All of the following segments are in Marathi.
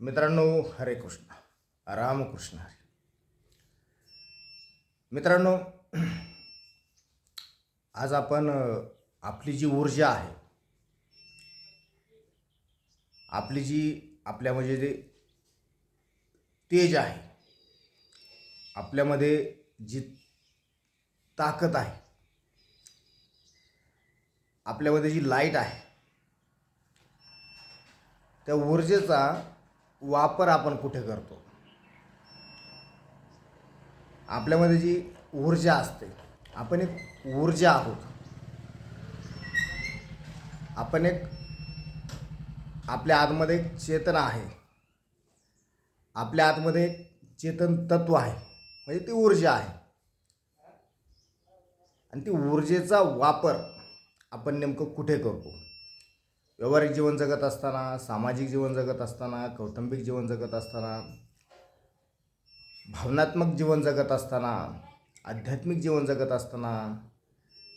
मित्रांनो हरे कृष्ण. रामकृष्ण हरे. मित्रांनो आज आपण आपली जी ऊर्जा आहे आपली जी आपल्यामध्ये जे तेज आहे आपल्यामध्ये जी ताकद आहे आपल्यामध्ये जी लाइट आहे त्या ऊर्जेचा वापर आपण कुठे करतो? आपल्यामध्ये जी ऊर्जा असते आपण एक ऊर्जा आहोत. आपण एक आपल्या आतमध्ये एक चेतना आहे. आपल्या आतमध्ये एक चेतन तत्व आहे. म्हणजे ती ऊर्जा आहे. आणि ती ऊर्जेचा वापर आपण नेमकं कुठे करतो? व्यावहारिक जीवन जगत असताना सामाजिक जीवन जगत असताना कौटुंबिक जीवन जगत असताना भावनात्मक जीवन जगत असताना आध्यात्मिक जीवन जगत असताना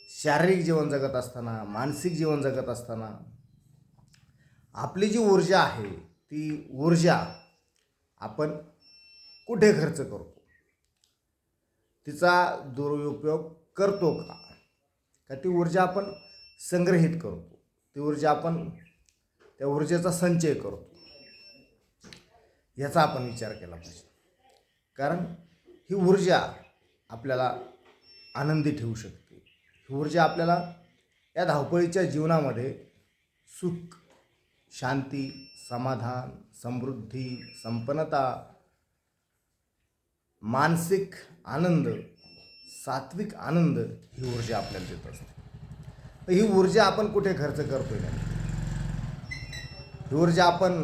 शारीरिक जीवन जगत असताना मानसिक जीवन जगत असताना आपली जी ऊर्जा आहे ती ऊर्जा आपण कुठे खर्च करतो? तिचा दुरुपयोग करतो का? का ती ऊर्जा आपण संग्रहित करतो? ती ऊर्जा आपण त्या ऊर्जेचा संचय करतो याचा आपण विचार केला पाहिजे. कारण ही ऊर्जा आपल्याला आनंदी ठेवू शकते. ही ऊर्जा आपल्याला या धावपळीच्या जीवनामध्ये सुख शांती समाधान समृद्धी संपन्नता मानसिक आनंद सात्विक आनंद ही ऊर्जा आपल्याला देत असते. तर ही ऊर्जा आपण कुठे खर्च करतोय? ही ऊर्जा आपण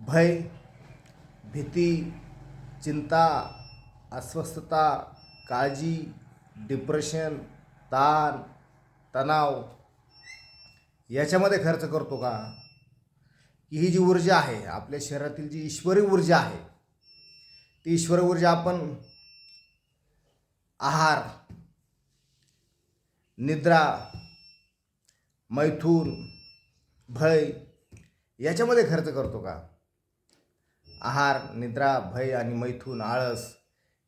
भय भीती चिंता अस्वस्थता काळजी डिप्रेशन ताण तणाव याच्यामध्ये खर्च करतो का? की ही जी ऊर्जा आहे आपल्या शरीरातील जी ईश्वरी ऊर्जा आहे ती ईश्वरी ऊर्जा आपण आहार निद्रा मैथून भय याच्यामध्ये खर्च करतो का? आहार निद्रा भय आणि मैथून आळस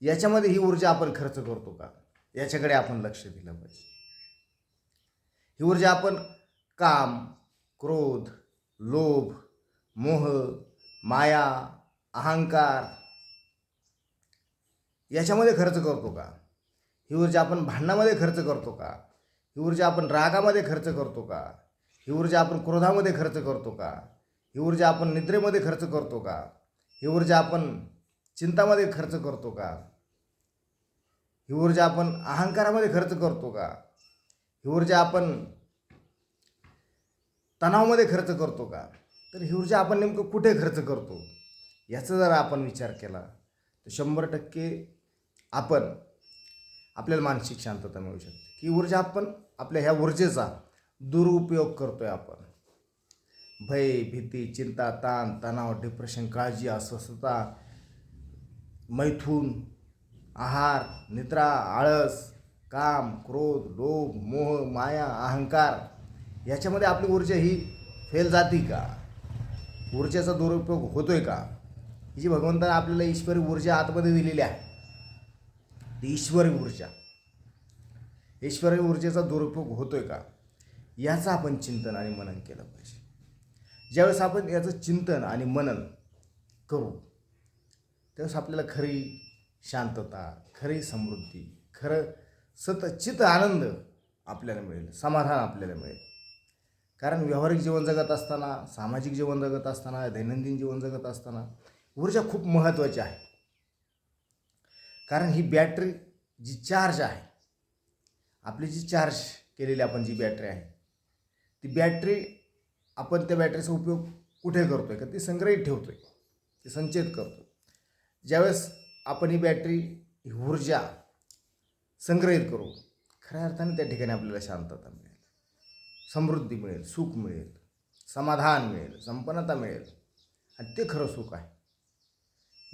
याच्यामध्ये ही ऊर्जा आपण खर्च करतो का? याच्याकडे आपण लक्ष दिलं पाहिजे. ही ऊर्जा आपण काम क्रोध लोभ मोह माया अहंकार याच्यामध्ये खर्च करतो का? ही ऊर्जा आपण भांडणामध्ये खर्च करतो का? ही ऊर्जा आपण रागामध्ये खर्च करतो का? ही ऊर्जा आपण क्रोधामध्ये खर्च करतो का? ही ऊर्जा आपण निद्रेमध्ये खर्च करतो का? ही ऊर्जा आपण चिंतामध्ये खर्च करतो का? ही ऊर्जा आपण अहंकारामध्ये खर्च करतो का? ही ऊर्जा आपण तणावामध्ये खर्च करतो का? तर ही ऊर्जा आपण नेमकं कुठे खर्च करतो? याचा जर आपण विचार केला तर शंभर टक्के आपण आपल्याला मानसिक शांतता मिळू शकते. ही ऊर्जा आपण आपल्या ह्या ऊर्जेचा दुरुपयोग करतोय आपण. भय भीती चिंता ताण तणाव डिप्रेशन काळजी अस्वस्थता मैथून आहार निद्रा आळस काम क्रोध लोभ मोह माया अहंकार याच्यामध्ये आपली ऊर्जा ही फेल जाती का? ऊर्जेचा दुरुपयोग होतोय का? ही जी भगवंतानं आपल्याला ईश्वरी ऊर्जा आतमध्ये दिलेली आहे ती ईश्वरी ऊर्जा. ईश्वरी ऊर्जेचा दुरुपयोग होतोय का? याचं आपण चिंतन आणि मनन केलं पाहिजे. ज्यावेळेस आपण याचं चिंतन आणि मनन करू त्यावेळेस आपल्याला खरी शांतता खरी समृद्धी खरं सतचित आनंद आपल्याला मिळेल समाधान आपल्याला मिळेल. कारण व्यावहारिक जीवन जगत असताना सामाजिक जीवन जगत असताना दैनंदिन जीवन जगत असताना ऊर्जा खूप महत्त्वाची आहे. कारण ही बॅटरी जी चार्ज आहे आपली जी चार्ज केलेली आपण जी बॅटरी आहे ती बॅटरी आपण त्या बॅटरीचा उपयोग कुठे करतो आहे का ती संग्रहित ठेवतो आहे ती संचयित करतो ज्यावेळेस आपण ही बॅटरी ही ऊर्जा संग्रहित करू खऱ्या अर्थाने त्या ठिकाणी आपल्याला शांतता मिळेल समृद्धी मिळेल सुख मिळेल समाधान मिळेल संपन्नता मिळेल. आणि ते खरं सुख आहे.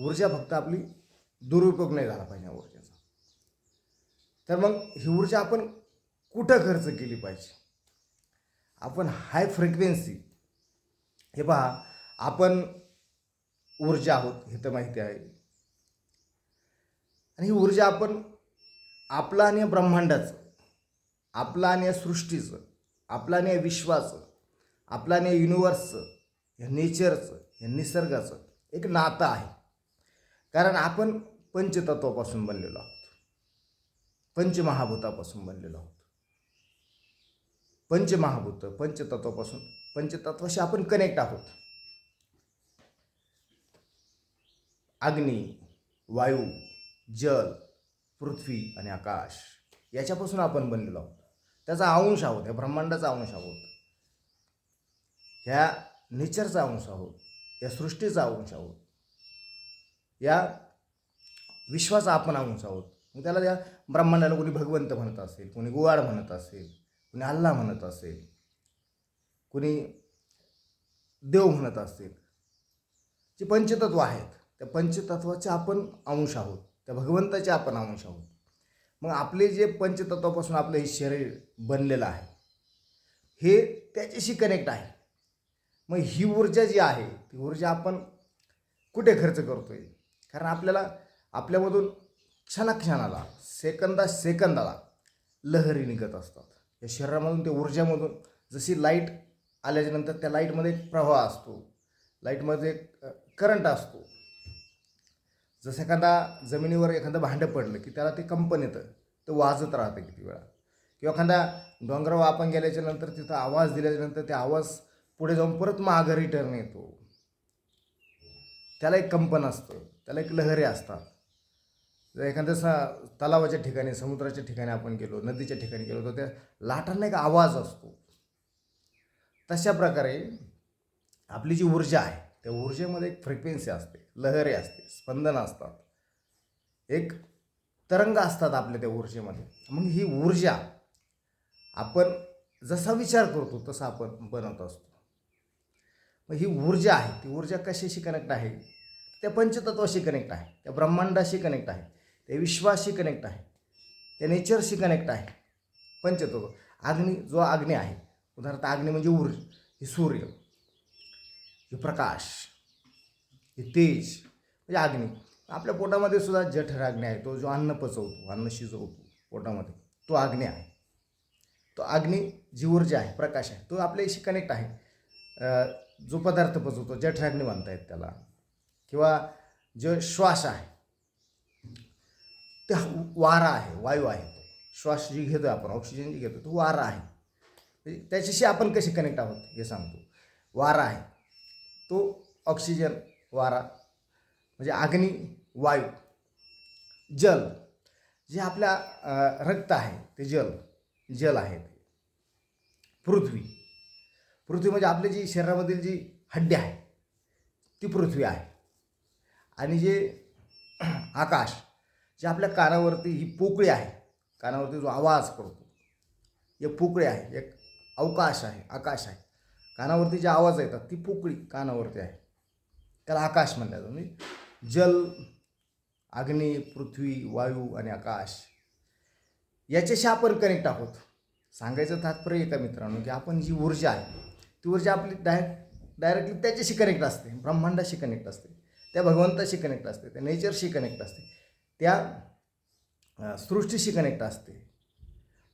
ऊर्जा फक्त आपली दुरुपयोग नाही झाला पाहिजे ऊर्जा तर मग ही ऊर्जा आपण कुठं खर्च केली पाहिजे? आपण हाय फ्रिक्वेन्सी हे पहा आपण ऊर्जा आहोत हे तर माहिती आहे. आणि ही ऊर्जा आपण आपला आणि या ब्रह्मांडाचं आपला आणि या सृष्टीचं आपला आणि या विश्वाचं आपला आणि या युनिवर्सचं या नेचरचं या निसर्गाचं एक नातं आहे. कारण आपण पंचतत्वापासून बनलेलो आहोत. पंचमहाभूतापासून बनलेलो आहोत. पंचमहाभूत पंचतत्वापासून पंचतत्वाशी आपण कनेक्ट आहोत. अग्नी वायू जल पृथ्वी आणि आकाश याच्यापासून आपण बनलेलो आहोत. त्याचा अंश आहोत या ब्रह्मांडाचा अंश आहोत. ह्या नेचरचा अंश आहोत या सृष्टीचा अंश आहोत. या विश्वाचा आपण अंश आहोत. मग त्याला त्या ब्रह्मांडाला कोणी भगवंत म्हणत असेल कोणी गुवाड म्हणत असेल कोणी अल्ला म्हणत असेल कोणी देव म्हणत असेल जे पंचतत्व आहेत त्या पंचतत्वाचे आपण अंश आहोत त्या भगवंताचे आपण अंश आहोत. मग आपले जे पंचतत्वापासून आपलं हे शरीर बनलेलं आहे हे त्याच्याशी कनेक्ट आहे. मग ही ऊर्जा जी आहे ती ऊर्जा आपण कुठे खर्च करतो आहे कारण आपल्याला आपल्यामधून क्षणाक्षणाला सेकंदा सेकंदाला लहरी निघत असतात. या शरीरामधून ते ऊर्जामधून जशी लाइट आल्याच्यानंतर त्या लाईटमध्ये एक प्रवाह असतो. लाईटमध्ये एक करंट असतो. जसं एखादा जमिनीवर एखादं भांडं पडलं की त्याला ते कंपन येतं. ते वाजत राहतं किती वेळा. किंवा एखादा डोंगरावर आपण गेल्याच्यानंतर तिथं आवाज दिल्याच्यानंतर ते आवाज पुढे जाऊन परत मागं रिटर्न येतो. त्याला एक कंपन असतं. त्याला एक लहरी असतात. एखाद्या सा तलावाच्या ठिकाणी समुद्राच्या ठिकाणी आपण गेलो नदीच्या ठिकाणी गेलो तर त्या लाटांना एक आवाज असतो. तशा प्रकारे आपली जी ऊर्जा आहे त्या ऊर्जेमध्ये एक फ्रिक्वेन्सी असते लहरी असते स्पंदन असतात. एक तरंग असतात आपल्या त्या ऊर्जेमध्ये. मग ही ऊर्जा आपण जसा विचार करतो तसा आपण बनवत असतो. मग ही ऊर्जा आहे ती ऊर्जा कशाशी कनेक्ट आहे? त्या पंचतत्वाशी कनेक्ट आहे त्या ब्रह्मांडाशी कनेक्ट आहे. ते विश्वाशी कनेक्ट आहे. त्या नेचरशी कनेक्ट आहे. पंचतत्व अग्नी जो अग्नी आहे उदाहरणार्थ अग्नी म्हणजे ऊर्ज हे सूर्य. हे प्रकाश. हे तेज. म्हणजे अग्नी. आपल्या पोटामध्ये सुद्धा जठर अग्नी आहे. तो जो अन्न पचवतो अन्न शिजवतो पोटामध्ये तो अग्नी आहे. तो अग्नी जी ऊर्जा आहे प्रकाश आहे तो आपल्याशी कनेक्ट आहे. जो पदार्थ पचवतो जठराग्नी म्हणतायत त्याला. किंवा जो श्वास आहे ते वारा आहे वायू आहे तो. श्वास जी घेतो आपण ऑक्सिजन जी घेतो तो वारा आहे. म्हणजे त्याच्याशी आपण कसे कनेक्ट आहोत हे सांगतो. वारा आहे. तो ऑक्सिजन वारा म्हणजे अग्नी वायू जल. जे आपल्या रक्त आहे ते जल जल आहे ते. पृथ्वी. पृथ्वी म्हणजे आपली जी शरीरामधील जी हड्डी आहे ती पृथ्वी आहे. आणि जे आकाश जे आपल्या कानावरती ही पोकळी आहे कानावरती जो आवाज पडतो एक पोकळी आहे एक अवकाश आहे आकाश आहे. कानावरती जे आवाज येतात ती पोकळी कानावरती आहे. त्याला आकाश म्हणतात. म्हणजे जल अग्नी पृथ्वी वायू आणि आकाश याच्याशी आपण कनेक्ट आहोत. सांगायचं तात्पर्य एका मित्रांनो की आपण जी ऊर्जा आहे ती ऊर्जा आपली डायरेक्ट डायरेक्टली त्याच्याशी कनेक्ट असते. ब्रह्मांडाशी कनेक्ट असते. त्या भगवंताशी कनेक्ट असते. त्या नेचरशी कनेक्ट असते. त्या सृष्टीशी कनेक्ट असते.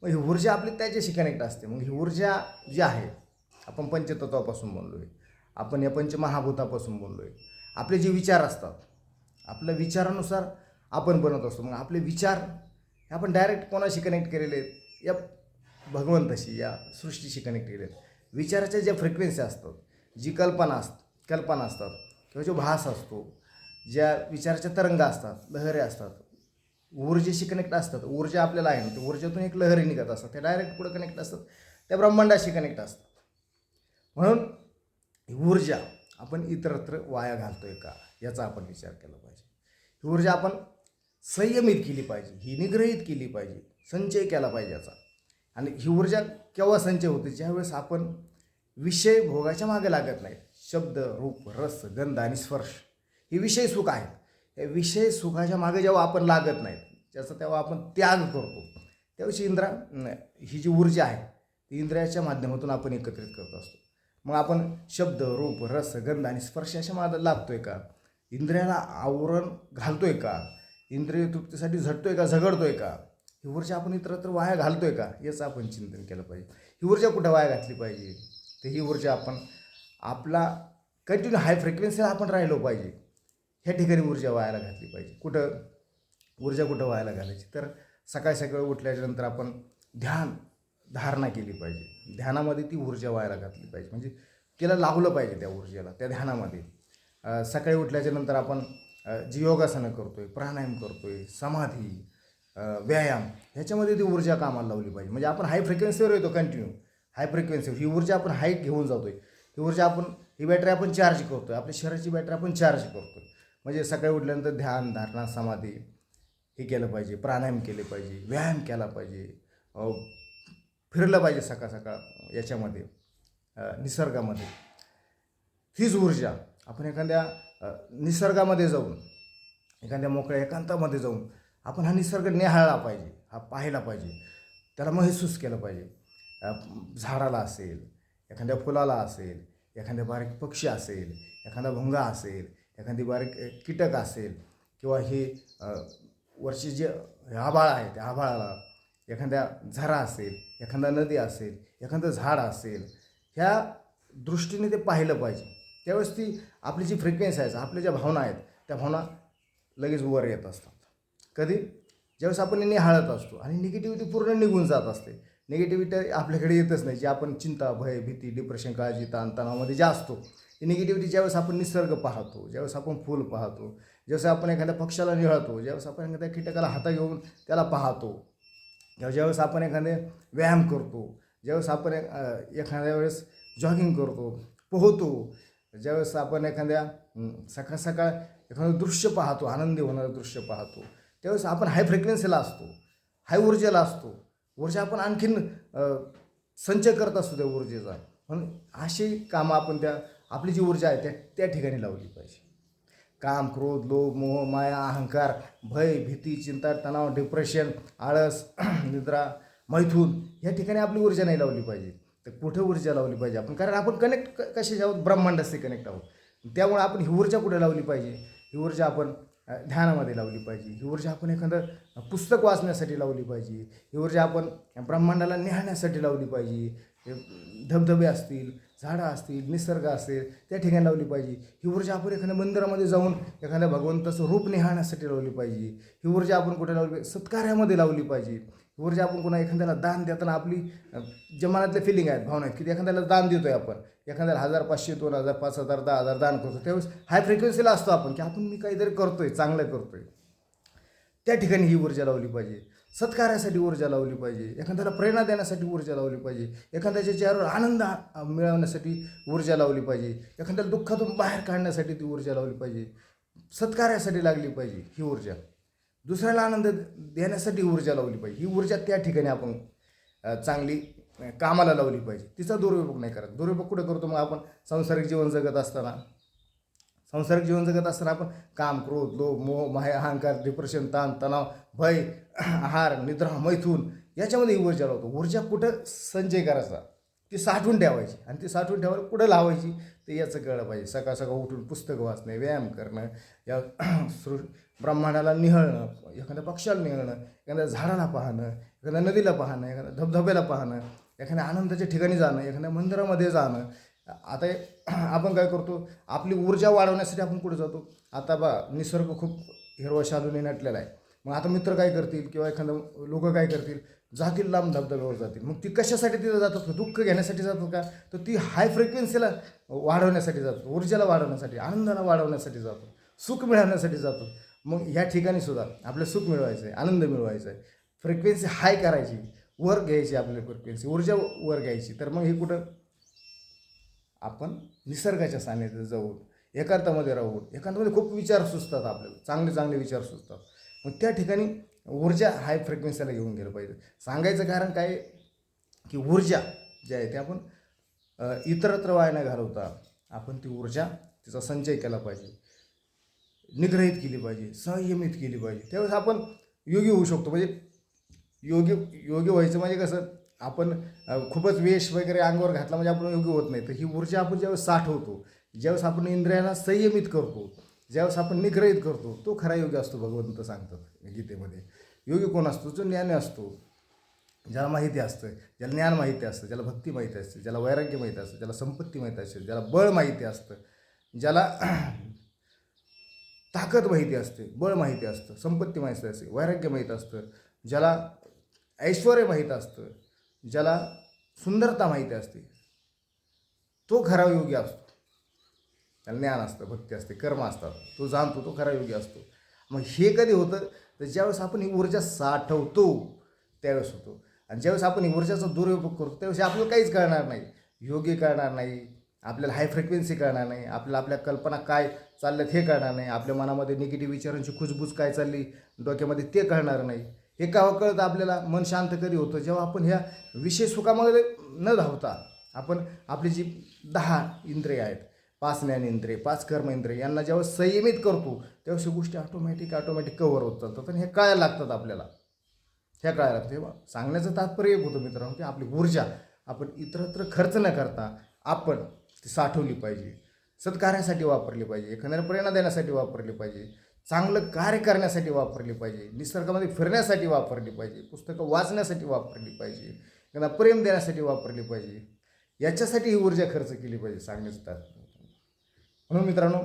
मग ही ऊर्जा आपली त्याच्याशी कनेक्ट असते. मग ही ऊर्जा जी आहे आपण पंचतत्वापासून बोललो आहे आपण या पंचमहाभूतापासून बोललो आहे आपले जे विचार असतात आपल्या विचारानुसार आपण बनत असतो. मग आपले विचार हे आपण डायरेक्ट कोणाशी कनेक्ट केलेले आहेत? या भगवंताशी या सृष्टीशी कनेक्ट केले आहेत. विचाराच्या ज्या फ्रिक्वेन्सी असतात जी कल्पना अस कल्पना असतात किंवा जो भास असतो ज्या विचाराच्या तरंग असतात लहरी असतात ऊर्जेशी कनेक्ट असतात ऊर्जा आपल्याला आहे ना ऊर्जेतून एक लहरी निघत असतात त्या डायरेक्ट पुढे कनेक्ट असतात त्या ब्रह्मांडाशी कनेक्ट असतात. म्हणून ही ऊर्जा आपण इतरत्र वाया घालतो आहे का याचा आपण विचार केला पाहिजे. ही ऊर्जा आपण संयमित केली पाहिजे ही निग्रहित केली पाहिजे संचय केला पाहिजे याचा. आणि ही ऊर्जा केव्हा संचय होते? ज्यावेळेस आपण विषय भोगाच्या मागे लागत नाहीत. शब्द रूप रस गंध आणि स्पर्श. हे विषय सुख आहेत. या विषय सुखाच्या मागे जेव्हा आपण लागत नाहीत ज्याचा तेव्हा आपण त्याग करतो त्यावेळी इंद्रा ही जी ऊर्जा आहे ती इंद्रियाच्या माध्यमातून आपण एकत्रित करत असतो. मग आपण शब्द रूप रस गंध आणि स्पर्श अशा मागे लागतोय का? इंद्रियाला आवरण घालतोय का? इंद्रिय तृप्तीसाठी झटतोय का? झगडतोय का? ही ऊर्जा आपण इतरत्र वाया घालतोय का? याचं आपण चिंतन केलं पाहिजे. ही ऊर्जा कुठं वाया घातली पाहिजे? तर ही ऊर्जा आपण आपला कंटिन्यू हाय फ्रिक्वेन्सीला आपण राहिलो पाहिजे. ह्या ठिकाणी ऊर्जा व्हायला घातली पाहिजे. कुठं ऊर्जा कुठं व्हायला घालायची? तर सकाळी सकाळी उठल्याच्यानंतर आपण ध्यान धारणा केली पाहिजे. ध्यानामध्ये ती ऊर्जा व्हायला घातली पाहिजे. म्हणजे तिला लावलं पाहिजे त्या ऊर्जेला त्या ध्यानामध्ये. सकाळी उठल्याच्यानंतर आपण जी योगासनं करतो आहे प्राणायाम करतो आहे समाधी व्यायाम ह्याच्यामध्ये ती ऊर्जा कामाला लावली पाहिजे. म्हणजे आपण हाय फ्रिक्वेन्सीवर येतो कंटिन्यू हाय फ्रिक्वेन्सीवर ही ऊर्जा आपण हाय घेऊन जातो आहे ही ऊर्जा आपण ही बॅटरी आपण चार्ज करतो आहे आपल्या शरीराची बॅटरी आपण चार्ज करतो आहे म्हणजे सकाळी उठल्यानंतर ध्यान धारणा समाधी हे केलं पाहिजे प्राणायाम केले पाहिजे व्यायाम केला पाहिजे फिरलं पाहिजे सकाळ सकाळ याच्यामध्ये निसर्गामध्ये. हीच ऊर्जा आपण एखाद्या निसर्गामध्ये जाऊन एखाद्या मोकळ्या एकांतामध्ये जाऊन आपण हा निसर्ग निहाळला पाहिजे हा पाहायला पाहिजे त्याला महसूस केलं पाहिजे. झाडाला असेल एखाद्या फुलाला असेल एखाद्या बारीक पक्षी असेल एखादा भुंगा असेल एखादी बारीक कीटक असेल किंवा हे अ, वरचे जे हे आभाळ आहे त्या आभाळाला एखाद्या झरा असेल एखादा नदी असेल एखादं झाड असेल ह्या दृष्टीने ते पाहिलं पाहिजे. त्यावेळेस ती आपली जी फ्रिक्वेन्सी आहे आपल्या ज्या भावना आहेत त्या भावना लगेच वर येत असतात. कधी? ज्यावेळेस आपण निहाळत असतो आणि निगेटिव्हिटी पूर्ण निघून जात असते निगेटिव्हिटी आपल्याकडे येतच नाही. जी आपण चिंता भय भीती डिप्रेशन काळजी ताण तणावामध्ये जे असतो ती निगेटिव्हिटी ज्यावेळेस आपण निसर्ग पाहतो ज्यावेळेस आपण फूल पाहतो ज्यावेळेस आपण एखाद्या पक्षाला निळतो ज्यावेळेस आपण एखाद्या कीटकाला हाता घेऊन त्याला पाहतो किंवा ज्यावेळेस आपण एखादे व्यायाम करतो ज्यावेळेस आपण एखाद्या वेळेस जॉगिंग करतो पोहतो ज्यावेळेस आपण एखाद्या सकाळ सकाळ एखादं दृश्य पाहतो आनंदी होणारं दृश्य पाहतो त्यावेळेस आपण हाय फ्रिक्वेन्सीला असतो हाय ऊर्जेला असतो ऊर्जा आपण आणखीन संचय करत असतो त्या ऊर्जेचा. म्हणून अशी कामं आपण त्या आपली जी ऊर्जा आहे त्या त्या ठिकाणी लावली पाहिजे. काम क्रोध लोभ मोह माया अहंकार भय भीती चिंता तणाव डिप्रेशन आळस निद्रा मैथून या ठिकाणी आपली ऊर्जा नाही लावली पाहिजे. तर कुठे ऊर्जा लावली पाहिजे आपण? कारण आपण कनेक्ट कशाचे आहोत ब्रह्मांडाशी कनेक्ट आहोत. त्यामुळे आपण ही ऊर्जा कुठे लावली पाहिजे? ही ऊर्जा आपण ध्यानामध्ये लावली पाहिजे. ही ऊर्जा आपण एखादं पुस्तक वाचण्यासाठी लावली पाहिजे. ही ऊर्जा आपण ब्रह्मांडाला निहाळण्यासाठी लावली पाहिजे. धबधबे असतील झाडं असतील निसर्ग असेल त्या ठिकाणी लावली पाहिजे. ही ऊर्जा आपण एखाद्या मंदिरामध्ये जाऊन एखाद्या भगवंताचं रूप निहाळण्यासाठी लावली पाहिजे. ही ऊर्जा आपण कुठे लावली पाहिजे? सत्कार्यामध्ये लावली पाहिजे. ऊर्जा आपण कोणा एखाद्याला दान देताना आपली अ, फिलिंग आहेत भावना आहेत की एखाद्याला दान देतो आहे आपण. एखाद्याला हजार पाचशे दोन हजार पाच हजार दहा हजार दान करतो त्यावेळेस हाय फ्रिक्वेन्सीला असतो आपण की आपण मी काहीतरी करतो आहे चांगलं करतो आहे त्या ठिकाणी ही ऊर्जा लावली पाहिजे. सत्कार्यासाठी ऊर्जा लावली पाहिजे. एखाद्याला प्रेरणा देण्यासाठी ऊर्जा लावली पाहिजे. एखाद्याच्या चेहऱ्यावर आनंद मिळवण्यासाठी ऊर्जा लावली पाहिजे. एखाद्याला दुःखातून बाहेर काढण्यासाठी ती ऊर्जा लावली पाहिजे. सत्कार्यासाठी लागली पाहिजे ही ऊर्जा. दुसऱ्याला आनंद देण्यासाठी ऊर्जा लावली पाहिजे. ही ऊर्जा त्या ठिकाणी आपण चांगली कामाला लावली पाहिजे. तिचा दुरुपयोग नाही करत. दुरुपयोग कुठे करतो? मग आपण सांसारिक जीवन जगत असताना. संसारिक जीवन जगत असताना आपण काम क्रोध लोभ मोह माया अहंकार डिप्रेशन ताण तणाव भय आहार निद्रा मैथून याच्यामध्ये ऊर्जा लावतो. ऊर्जा कुठं संचय करायचा? ती साठवून ठेवायची. आणि ती साठवून ठेवायला कुठं लावायची? ते याचं कळलं पाहिजे. सकाळ सकाळ उठून पुस्तकं वाचणे व्यायाम करणं या सृ ब्रह्मांडाला निहळणं एखाद्या पक्षाला निहळणं एखाद्या झाडाला पाहणं एखाद्या नदीला पाहणं एखाद्या धबधब्याला पाहणं एखाद्या आनंदाच्या ठिकाणी जाणं एखाद्या मंदिरामध्ये जाणं. आता आपण काय करतो आपली ऊर्जा वाढवण्यासाठी आपण कुठे जातो? आता बा निसर्ग खूप हिरवा शालूने नटलेला आहे. मग आता मित्र काय करतील किंवा एखादं लोक काय करतील? जातील लांब धबधब्यावर जातील. मग ती कशासाठी तिथं जातात दुःख घेण्यासाठी जातात का? तर ती हाय फ्रिक्वेन्सीला वाढवण्यासाठी जातात ऊर्जेला वाढवण्यासाठी आनंदाला वाढवण्यासाठी जातो सुख मिळवण्यासाठी जातो मग ह्या ठिकाणी सुद्धा आपलं सुख मिळवायचं आहे आनंद मिळवायचा आहे फ्रिक्वेन्सी हाय करायची वर घ्यायची आपली फ्रिक्वेन्सी ऊर्जा वर घ्यायची. तर मग हे कुठं? आपण निसर्गाच्या सानिध्यात जाऊन एकांतामध्ये राहून एकांतामध्ये खूप विचार सुचतात आपल्याला. चांगले चांगले विचार सुचतात. मग त्या ठिकाणी ऊर्जा हाय फ्रिक्वेन्सीला घेऊन गेलं पाहिजे. सांगायचं कारण काय? की ऊर्जा जी आहे ते आपण इतरत्र वाया न घालवता आपण ती ऊर्जा तिचा संचय केला पाहिजे. निग्रहित केली पाहिजे संयमित केली पाहिजे. त्यावेळेस आपण योगी होऊ शकतो. म्हणजे योगी योगी व्हायचं म्हणजे कसं? आपण खूपच वेश वगैरे अंगावर घातला म्हणजे आपण योग्य होत नाही. तर ही ऊर्जा आपण ज्यावेळेस साठवतो ज्यावेळेस आपण इंद्रियांना संयमित करतो ज्यावेळेस आपण निग्रहित करतो तो खरा योगी असतो भगवंत सांगतात गीतेमध्ये. योगी कोण असतो? जो ज्ञानी असतो. ज्याला माहिती असतं ज्याला ज्ञान माहिती असतं ज्याला भक्ती माहिती असते ज्याला वैराग्य माहिती असतं ज्याला संपत्ती माहिती असते ज्याला बळ माहिती असतं ज्याला ताकद माहिती असते बळ माहिती असतं संपत्ती माहिती असते वैराग्य माहीत असतं ज्याला ऐश्वर माहीत असतं ज्याला सुंदरता माहिती असते तो खरा योगी असतो. त्याला ज्ञान असतं भक्ती असते कर्म असतात. तो जाणतो तो खरा योगी असतो. मग हे कधी होतं? तर ज्यावेळेस आपण ही ऊर्जा साठवतो त्यावेळेस होतो. आणि ज्यावेळेस आपण ही ऊर्जाचा दुरुपयोग करतो त्यावेळेस आपल्याला काहीच कळणार नाही. योगी कळणार नाही आपल्याला हाय फ्रिक्वेन्सी कळणार नाही आपल्याला आपल्या कल्पना काय चालल्यात हे कळणार नाही आपल्या मनामध्ये निगेटिव्ह विचारांची खुशबूज काय चालली डोक्यामध्ये ते कळणार नाही. हे का हो कळतं आपल्याला? मन शांत कधी होतं? जेव्हा आपण ह्या विषय सुखामध्ये न धावता आपण आपली जी दहा इंद्रिय आहेत पाच ज्ञानेंद्रिय पाच कर्मेंद्रिय यांना जेव्हा संयमित करतो तेव्हा ह्या गोष्टी ऑटोमॅटिक ऑटोमॅटिक कवर होत चालतात आणि हे कळायला लागतात आपल्याला. ह्या कळायला लागतं. तेव्हा सांगण्याचं तात्पर्य एक होतं मित्रांनो की आपली ऊर्जा आपण इतरत्र खर्च न करता आपण ती साठवली पाहिजे. सत्कार्यासाठी वापरली पाहिजे. एखाद्याला प्रेरणा देण्यासाठी वापरली पाहिजे. चांगलं कार्य करण्यासाठी वापरली पाहिजे. निसर्गामध्ये फिरण्यासाठी वापरली पाहिजे. पुस्तकं वाचण्यासाठी वापरली पाहिजे. त्यांना प्रेम देण्यासाठी वापरली पाहिजे. याच्यासाठी ही ऊर्जा खर्च केली पाहिजे सांगण्याचं तात्पर्य. म्हणून मित्रांनो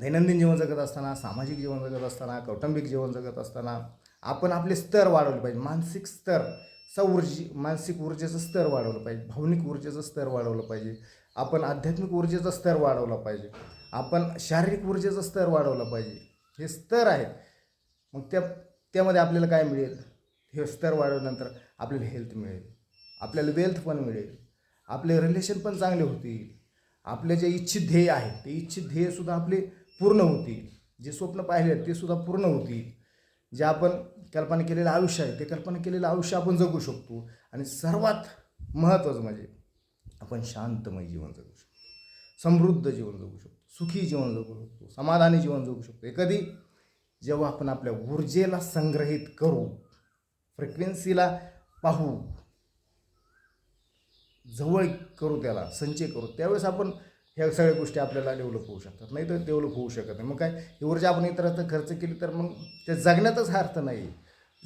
दैनंदिन जीवन जगत असताना सामाजिक जीवन जगत असताना कौटुंबिक जीवन जगत असताना आपण आपले स्तर वाढवले पाहिजे. मानसिक स्तर सऊर्जी मानसिक ऊर्जेचं स्तर वाढवलं पाहिजे. भावनिक ऊर्जेचं स्तर वाढवलं पाहिजे. आपण आध्यात्मिक ऊर्जेचा स्तर वाढवला पाहिजे. आपण शारीरिक ऊर्जेचा स्तर वाढवला पाहिजे. हे स्तर आहेत. मग त्या त्यामध्ये आपल्याला काय मिळेल? हे स्तर वाढवल्यानंतर आपल्याला हेल्थ मिळेल. आपल्याला वेल्थ पण मिळेल. आपले रिलेशन पण चांगले होतील. आपले जे इच्छित ध्येय आहेत ते इच्छित ध्येयसुद्धा आपले पूर्ण होतील. जे स्वप्न पाहिले आहेत ते सुद्धा पूर्ण होतील. जे आपण कल्पना केलेलं आयुष्य आहे ते कल्पना केलेलं आयुष्य आपण जगू शकतो. आणि सर्वात महत्त्वाचं म्हणजे आपण शांतमय जीवन जगू शकतो. समृद्ध जीवन जगू शकतो. सुखी जीवन जगू शकतो. समाधानी जीवन जगू शकतो. एखादी कधी जेव्हा आपण आपल्या ऊर्जेला संग्रहित करू फ्रिक्वेन्सीला पाहू जवळ करू त्याला संचय करू. त्यावेळेस आपण ह्या सगळ्या गोष्टी आपल्याला डेव्हलप होऊ शकतात. नाही तर डेव्हलप होऊ शकत नाही. मग काय? ही ऊर्जा आपण इतरात खर्च केली तर मग ते जगण्यातच हा अर्थ नाही.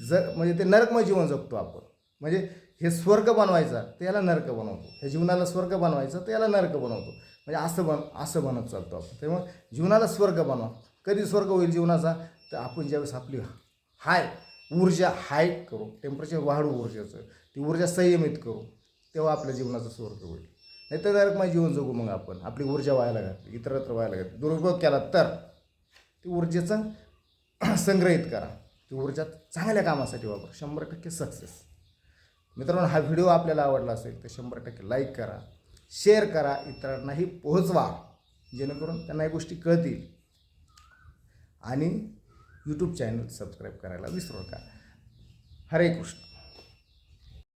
ज म्हणजे ते नरकमय जीवन जगतो आपण. म्हणजे हे स्वर्ग बनवायचा ते याला नरक बनवतो. हे जीवनाला स्वर्ग बनवायचं ते याला नरक बनवतो. म्हणजे असं बन असं बनत चालतो आपण. त्यामुळे जीवनाला स्वर्ग बनवा. कधी स्वर्ग होईल जीवनाचा? तर आपण ज्यावेळेस आपली हाय ऊर्जा हाय करू. टेम्परेचर वाढू ऊर्जेचं. ती ऊर्जा संयमित करू. तेव्हा आपल्या जीवनाचा स्वर्ग होईल. नाहीतर तर मग जीवन जगू मग आपण. आपली ऊर्जा व्हायला घातली इतरत्र व्हायला घातली दुरुपयोग केला तर ती ऊर्जेचं संग्रहित करा. ती ऊर्जा चांगल्या कामासाठी वापरा. शंभर टक्के सक्सेस मित्रांनो हा व्हिडिओ आपल्याला आवडला असेल तर शंभर टक्के लाईक करा. शेअर करा. इतरांनाही पोहोचवा. जेणेकरून त्यांना या गोष्टी कळतील. आणि यूट्यूब चॅनल सबस्क्राईब करायला विसरू नका. हरे कृष्ण.